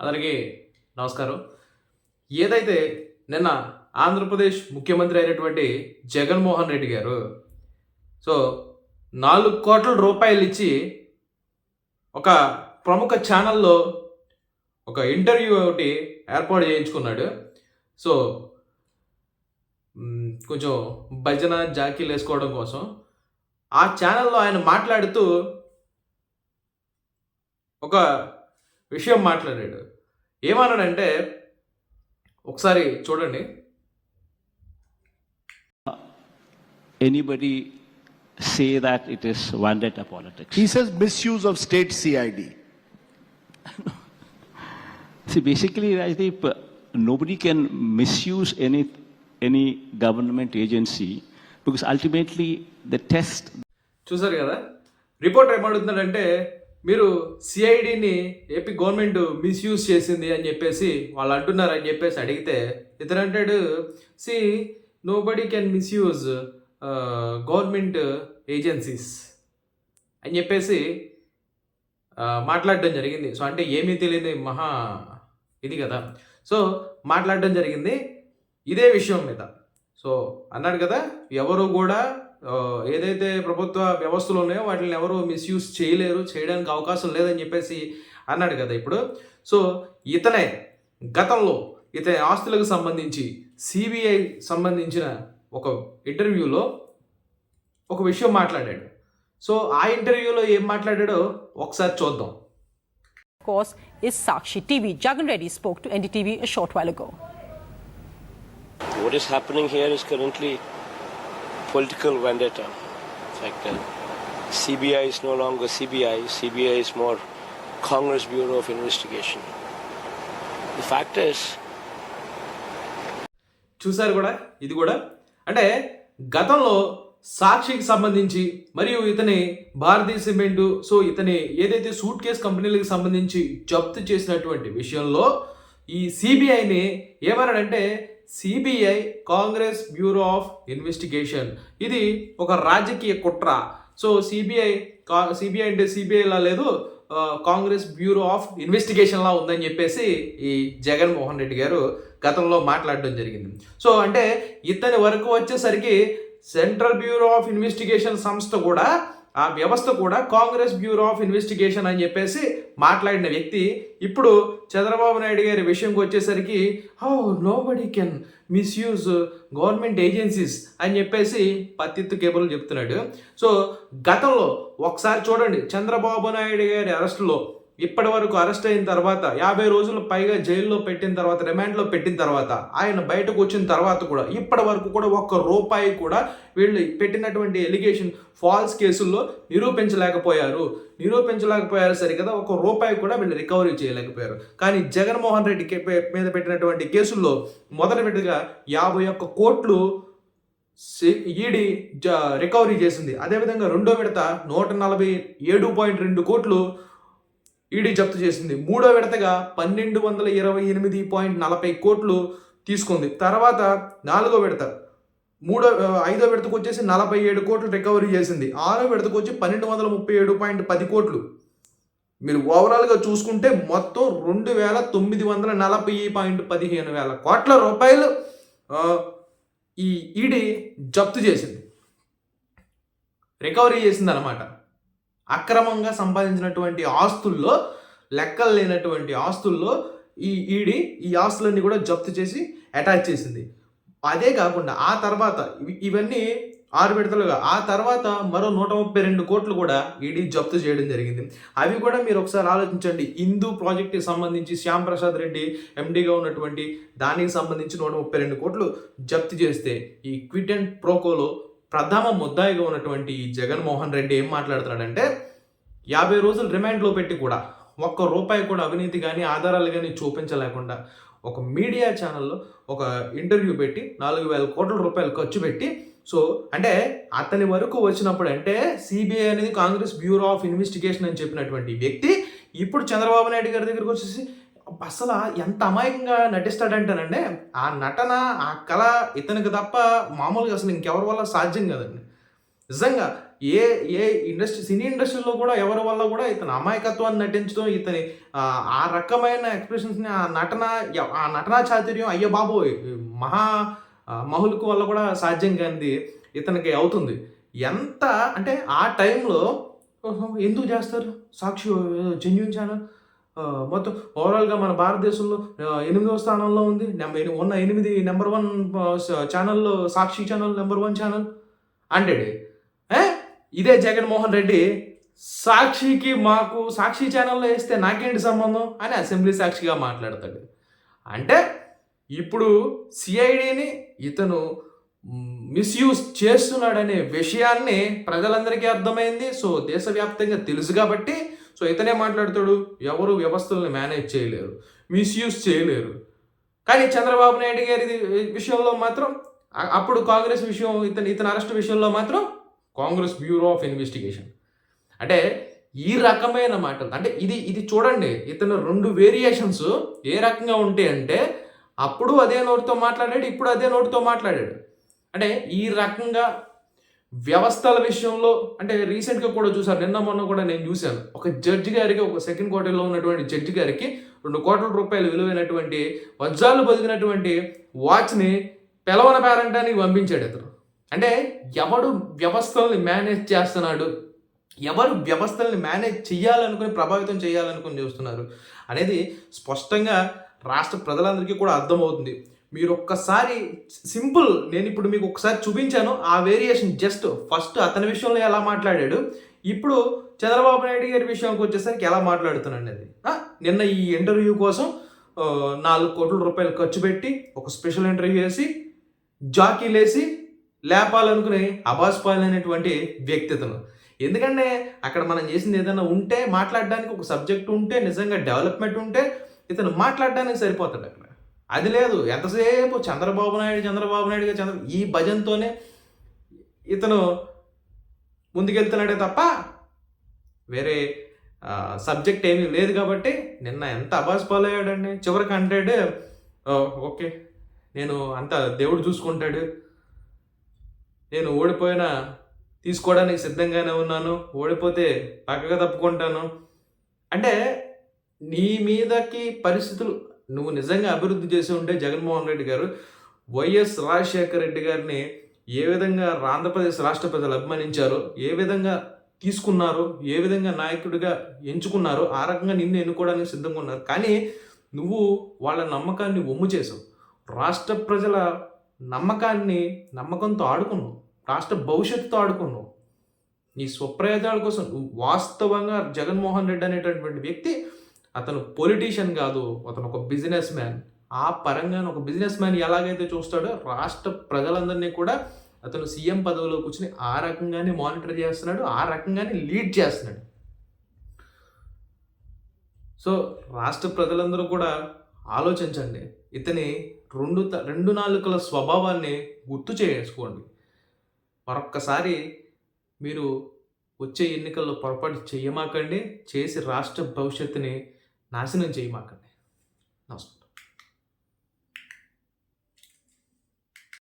అందరికీ నమస్కారం. ఏదైతే నిన్న ఆంధ్రప్రదేశ్ ముఖ్యమంత్రి అయినటువంటి జగన్మోహన్ రెడ్డి గారు సో నాలుగు కోట్ల రూపాయలు ఇచ్చి ఒక ప్రముఖ ఛానల్లో ఒక ఇంటర్వ్యూ ఒకటి ఏర్పాటు చేయించుకున్నాడు. సో కొంచెం భజన జాకీలు వేసుకోవడం కోసం ఆ ఛానల్లో ఆయన మాట్లాడుతూ ఒక విషయం మాట్లాడాడు ఏమన్నాడంటే ఒకసారి చూడండి anybody say that it is vendetta politics. He says misuse of state CID. See, basically, Rajdeep, uh, nobody can misuse any any government agency because ultimately the test చూసారు కదా రిపోర్ట్ ఏమడుగుతున్నాడంటే మీరు సిఐడిని ఏపీ గవర్నమెంట్ మిస్యూజ్ చేసింది అని చెప్పేసి వాళ్ళు అంటున్నారు అని చెప్పేసి అడిగితే ఇతను అంటాడు see nobody can misuse government agencies అని చెప్పేసి మాట్లాడడం జరిగింది. సో అంటే ఏమీ తెలియని మహా ఇది కదా. సో మాట్లాడడం జరిగింది. ఇదే విషయం మీద. సో అన్నాడు కదా ఎవరు కూడా ఏదైతే ప్రభుత్వ వ్యవస్థలు ఉన్నాయో వాటిని ఎవరు మిస్యూజ్ చేయలేరు చేయడానికి అవకాశం లేదని చెప్పేసి అన్నాడు కదా ఇప్పుడు సో ఇతనే గతంలో ఇతని ఆస్తులకు సంబంధించి సిబిఐ సంబంధించిన ఒక ఇంటర్వ్యూలో ఒక విషయం మాట్లాడాడు సో ఆ ఇంటర్వ్యూలో ఏం మాట్లాడాడో ఒకసారి చూద్దాం course, is Sakshi TV. Jagan Reddy spoke to NDTV a short while ago. What is happening here is currently political vendetta. In fact, uh, CBI is no longer CBI. CBI is more Congress Bureau of Investigation. The fact is, చూసారు కూడా ఇది కూడా అంటే గతంలో సాక్షికి సంబంధించి మరియు ఇతని భారతీయ సిమెంట్ సో ఇతని ఏదైతే సూట్ కేస్ కంపెనీలకు సంబంధించి జప్తు చేసినటువంటి విషయంలో ఈ సిబిఐని ఏమన్నాడంటే CBI Congress bureau of investigation ఇది ఒక రాజకీయ కుట్ర. సో సిబిఐ కా సిబిఐ అంటే సిబిఐలా లేదు కాంగ్రెస్ బ్యూరో ఆఫ్ ఇన్వెస్టిగేషన్లా ఉందని చెప్పేసి ఈ జగన్మోహన్ రెడ్డి గారు గతంలో మాట్లాడడం జరిగింది. సో అంటే ఇతని వరకు వచ్చేసరికి సెంట్రల్ బ్యూరో ఆఫ్ ఇన్వెస్టిగేషన్ సంస్థ కూడా ఆ వ్యవస్థ కూడా కాంగ్రెస్ బ్యూరో ఆఫ్ ఇన్వెస్టిగేషన్ అని చెప్పేసి మాట్లాడిన వ్యక్తి ఇప్పుడు చంద్రబాబు నాయుడు గారి విషయంకి వచ్చేసరికి how nobody can misuse government agencies అని చెప్పేసి పత్తిత్తు కేబుల్ చెప్తున్నాడు. సో గతంలో ఒకసారి చూడండి చంద్రబాబు నాయుడు గారి అరెస్టులో ఇప్పటి వరకు అరెస్ట్ అయిన తర్వాత యాభై రోజులు పైగా జైల్లో పెట్టిన తర్వాత రిమాండ్లో పెట్టిన తర్వాత ఆయన బయటకు వచ్చిన తర్వాత కూడా ఇప్పటి వరకు కూడా ఒక్క రూపాయి కూడా వీళ్ళు పెట్టినటువంటి ఎలిగేషన్ ఫాల్స్ కేసుల్లో నిరూపించలేకపోయారు. నిరూపించలేకపోయారు సరికదా ఒక రూపాయి కూడా వీళ్ళు రికవరీ చేయలేకపోయారు. కానీ జగన్మోహన్ రెడ్డి మీద పెట్టినటువంటి కేసుల్లో మొదటి విడతగా యాభై ఒక్క కోట్లు సి- ఈడీ జ రికవరీ చేసింది. అదేవిధంగా రెండో విడత నూట నలభై ఏడు పాయింట్ రెండు కోట్లు ఈడీ జప్తు చేసింది. మూడో విడతగా పన్నెండు వందల ఇరవై ఎనిమిది పాయింట్ నలభై కోట్లు తీసుకుంది. తర్వాత నాలుగో విడత మూడో ఐదో విడతకు వచ్చేసి నలభై ఏడు కోట్లు రికవరీ చేసింది. ఆరో విడతకు వచ్చి పన్నెండు వందల ముప్పై ఏడు పాయింట్ పది కోట్లు. మీరు ఓవరాల్గా చూసుకుంటే మొత్తం రెండు వేల తొమ్మిది వందల నలభై పాయింట్ పదిహేను వేల కోట్ల రూపాయలు ఈ ఈడీ జప్తు చేసింది. రికవరీ చేసింది అనమాట అక్రమంగా సంపాదించినటువంటి ఆస్తుల్లో లెక్కలు లేనటువంటి ఆస్తుల్లో ఈ ఈడీ ఈ ఆస్తులన్నీ కూడా జప్తు చేసి అటాచ్ చేసింది. అదే కాకుండా ఆ తర్వాత ఇవన్నీ ఆరు విడతలుగా ఆ తర్వాత మరో నూట ముప్పై రెండు కోట్లు కూడా ఈడీ జప్తు చేయడం జరిగింది. అవి కూడా మీరు ఒకసారి ఆలోచించండి. హిందూ ప్రాజెక్ట్కి సంబంధించి శ్యామ్ ప్రసాద్ రెడ్డి ఎండీగా ఉన్నటువంటి దానికి సంబంధించి నూట ముప్పై రెండు కోట్లు జప్తు చేస్తే ఈ క్విట్ అండ్ ప్రోకోలో ప్రథమ ముద్దాయిగా ఉన్నటువంటి జగన్మోహన్ రెడ్డి ఏం మాట్లాడుతున్నాడంటే యాభై రోజులు రిమాండ్లో పెట్టి కూడా ఒక్క రూపాయి కూడా అవినీతి కానీ ఆధారాలు కానీ చూపించలేకుండా ఒక మీడియా ఛానల్లో ఒక ఇంటర్వ్యూ పెట్టి నాలుగు వేల కోట్ల రూపాయలు ఖర్చు పెట్టి సో అంటే అతని వరకు వచ్చినప్పుడు అంటే సిబిఐ అనేది కాంగ్రెస్ బ్యూరో ఆఫ్ ఇన్వెస్టిగేషన్ అని చెప్పినటువంటి వ్యక్తి ఇప్పుడు చంద్రబాబు నాయుడు గారి దగ్గరకు వచ్చేసి అసలు ఎంత అమాయకంగా నటిస్తాడంటేనండి ఆ నటన ఆ కళ ఇతనికి తప్ప మామూలుగా అసలు ఇంకెవరి వల్ల సాధ్యం కదండి. నిజంగా ఏ ఏ ఇండస్ట్రీ సినీ ఇండస్ట్రీలో కూడా ఎవరి వల్ల కూడా ఇతని అమాయకత్వాన్ని నటించడం ఇతని ఆ, రకమైన ఎక్స్ప్రెషన్స్ని ఆ నటన ఆ నటనా చాతుర్యం అయ్యో బాబు మహా మహులకు వల్ల కూడా సాధ్యం కానిది ఇతనికి అవుతుంది. ఎంత అంటే ఆ టైంలో ఎందుకు చేస్తారు? Sakshi genuine channel? మొత్తం ఓవరాల్గా మన భారతదేశంలో ఎనిమిదవ స్థానంలో ఉంది. నెంబర్ ఉన్న ఎనిమిది నెంబర్ వన్ ఛానల్లో Sakshi channel number one channel అంటాడు ఏ? ఇదే జగన్మోహన్ రెడ్డి సాక్షికి మాకు సాక్షి ఛానల్లో వేస్తే నాకేంటి సంబంధం అని అసెంబ్లీ సాక్షిగా మాట్లాడతాడు. అంటే ఇప్పుడు సిఐడిని ఇతను మిస్యూజ్ చేస్తున్నాడనే విషయాన్ని ప్రజలందరికీ అర్థమైంది. సో దేశవ్యాప్తంగా తెలుసు కాబట్టి సో ఇతనే మాట్లాడతాడు? ఎవరు వ్యవస్థలను మేనేజ్ చేయలేరు. మిస్యూజ్ చేయలేరు. కానీ చంద్రబాబు నాయుడు గారి విషయంలో మాత్రం అప్పుడు కాంగ్రెస్ విషయం ఇతను ఇతని అరెస్ట్ విషయంలో మాత్రం కాంగ్రెస్ బ్యూరో ఆఫ్ ఇన్వెస్టిగేషన్. అంటే ఈ రకమైన మాటలు అంటే ఇది ఇది చూడండి ఇతను రెండు వేరియేషన్స్ ఏ రకంగా ఉంటాయి అంటే అప్పుడు అదే నోటితో మాట్లాడాడు ఇప్పుడు అదే నోటితో మాట్లాడాడు. అంటే ఈ రకంగా వ్యవస్థల విషయంలో అంటే రీసెంట్గా కూడా చూసాను నిన్న మొన్న కూడా నేను చూశాను. ఒక జడ్జి గారికి ఒక సెకండ్ క్వార్టర్లో ఉన్నటువంటి జడ్జి గారికి రెండు కోట్ల రూపాయలు విలువైనటువంటి వజ్రాలు బతికినటువంటి వాచ్ని పిలవన పేరంటానికి పంపించాడు ఇతను. అంటే ఎవడు వ్యవస్థల్ని మేనేజ్ చేస్తున్నాడు? ఎవరు వ్యవస్థల్ని మేనేజ్ చేయాలనుకుని ప్రభావితం చేయాలనుకుని చూస్తున్నారు? అనేది స్పష్టంగా రాష్ట్ర ప్రజలందరికీ కూడా అర్థమవుతుంది. మీరు ఒక్కసారి సింపుల్ నేను ఇప్పుడు మీకు ఒకసారి చూపించాను. ఆ వేరియేషన్ జస్ట్ ఫస్ట్ అతని విషయంలో ఎలా మాట్లాడాడు ఇప్పుడు చంద్రబాబు నాయుడు గారి విషయానికి వచ్చేసరికి ఎలా మాట్లాడుతున్నాను అది నిన్న ఈ ఇంటర్వ్యూ కోసం నాలుగు కోట్ల రూపాయలు ఖర్చు పెట్టి ఒక స్పెషల్ ఇంటర్వ్యూ వేసి జాకీలేసి లేపాలనుకుని అబాస్ అనేటువంటి వ్యక్తితను ఎందుకంటే అక్కడ మనం చేసింది ఏదైనా ఉంటే మాట్లాడడానికి ఒక సబ్జెక్ట్ ఉంటే నిజంగా డెవలప్మెంట్ ఉంటే ఇతను మాట్లాడడానికి సరిపోతాడు అక్కడ. అది లేదు. ఎంతసేపు చంద్రబాబు నాయుడు చంద్రబాబు నాయుడుగా చంద్ర ఈ భజనతోనే ఇతను ముందుకెళ్తున్నాడే తప్ప వేరే సబ్జెక్ట్ ఏమీ లేదు కాబట్టి నిన్న ఎంత అబాస్ పాలయ్యాడండి. చివరికి హండ్రెడ్ "ఓ, ఓకే. నేను అంత దేవుడు చూసుకుంటాడు. నేను ఓడిపోయినా తీసుకోవడానికి సిద్ధంగానే ఉన్నాను. ఓడిపోతే పక్కగా తప్పుకుంటాను. అంటే నీ మీదకి పరిస్థితులు నువ్వు నిజంగా అభివృద్ధి చేసి ఉంటే జగన్మోహన్ రెడ్డి గారు వైఎస్ రాజశేఖర రెడ్డి గారిని ఏ విధంగా ఆంధ్రప్రదేశ్ రాష్ట్ర ప్రజలు అభిమానించారో ఏ విధంగా తీసుకున్నారో ఏ విధంగా నాయకుడిగా ఎంచుకున్నారో ఆ రకంగా నిన్ను ఎన్నుకోవడానికి సిద్ధంగా ఉన్నారు. కానీ నువ్వు వాళ్ళ నమ్మకాన్ని ఒమ్ము చేసావు. రాష్ట్ర ప్రజల నమ్మకాన్ని నమ్మకంతో ఆడుకున్నావు. రాష్ట్ర భవిష్యత్తుతో ఆడుకున్నావు. నీ స్వప్రయోజనాల కోసం వాస్తవంగా జగన్మోహన్ రెడ్డి అనేటటువంటి వ్యక్తి అతను పొలిటీషియన్ కాదు అతను ఒక బిజినెస్ మ్యాన్ ఆ పరంగా ఒక బిజినెస్ మ్యాన్ ఎలాగైతే చూస్తాడో రాష్ట్ర ప్రజలందరినీ కూడా అతను సీఎం పదవిలో కూర్చుని ఆ రకంగానే మానిటర్ చేస్తున్నాడు ఆ రకంగానే లీడ్ చేస్తున్నాడు. సో రాష్ట్ర ప్రజలందరూ కూడా ఆలోచించండి. ఇతని రెండు త- రెండు నాలుకల స్వభావాన్ని గుర్తు చేసుకోండి. మరొక్కసారి మీరు వచ్చే ఎన్నికల్లో పొరపాటు చేయమాకండి. చేసి రాష్ట్ర భవిష్యత్తుని నాశనం చేయమాకండి. నమస్కారం.